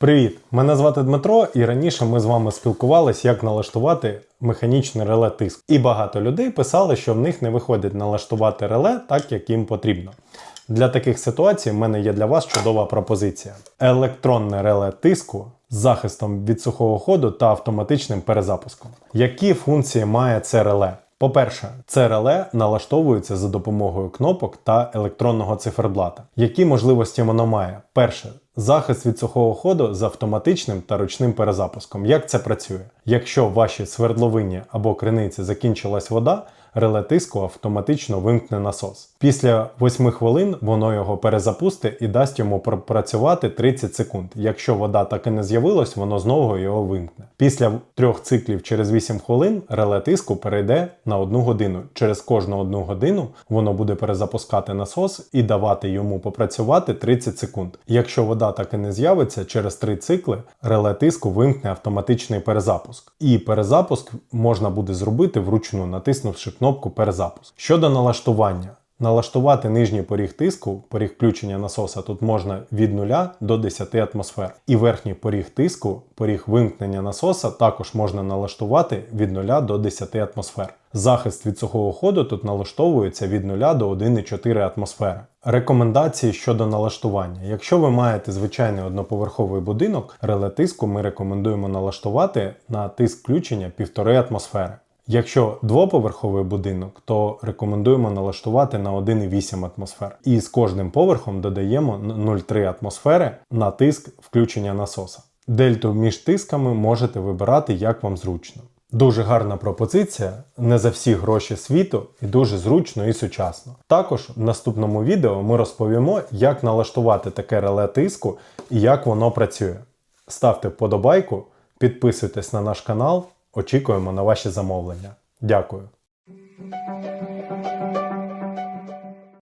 Привіт! Мене звати Дмитро, і раніше ми з вами спілкувалися, як налаштувати механічне реле тиск. І багато людей писали, що в них не виходить налаштувати реле так, як їм потрібно. Для таких ситуацій в мене є для вас чудова пропозиція: електронне реле тиску з захистом від сухого ходу та автоматичним перезапуском. Які функції має це реле? По-перше, це реле налаштовується за допомогою кнопок та електронного циферблата. Які можливості воно має? Перше, захист від сухого ходу з автоматичним та ручним перезапуском. Як це працює? Якщо в вашій свердловині або криниці закінчилась вода, реле тиску автоматично вимкне насос. Після 8 хвилин воно його перезапустить і дасть йому пропрацювати 30 секунд. Якщо вода так і не з'явилась, воно знову його вимкне. Після трьох циклів через 8 хвилин реле тиску перейде на 1 годину. Через кожну 1 годину воно буде перезапускати насос і давати йому попрацювати 30 секунд. Якщо вода так і не з'явиться, через 3 цикли реле тиску вимкне автоматичний перезапуск. І перезапуск можна буде зробити вручну, натиснувши кнопку перезапуск. Щодо налаштування. Налаштувати нижній поріг тиску, поріг включення насоса тут можна від 0 до 10 атмосфер. І верхній поріг тиску, поріг вимкнення насоса також можна налаштувати від 0 до 10 атмосфер. Захист від сухого ходу тут налаштовується від 0 до 1,4 атмосфери. Рекомендації щодо налаштування. Якщо ви маєте звичайний одноповерховий будинок, реле тиску ми рекомендуємо налаштувати на тиск включення 1,5 атмосфери. Якщо двоповерховий будинок, то рекомендуємо налаштувати на 1,8 атмосфер. І з кожним поверхом додаємо 0,3 атмосфери на тиск включення насоса. Дельту між тисками можете вибирати як вам зручно. Дуже гарна пропозиція, не за всі гроші світу і дуже зручно і сучасно. Також в наступному відео ми розповімо, як налаштувати таке реле тиску і як воно працює. Ставте вподобайку, підписуйтесь на наш канал. Очікуємо на ваші замовлення. Дякую.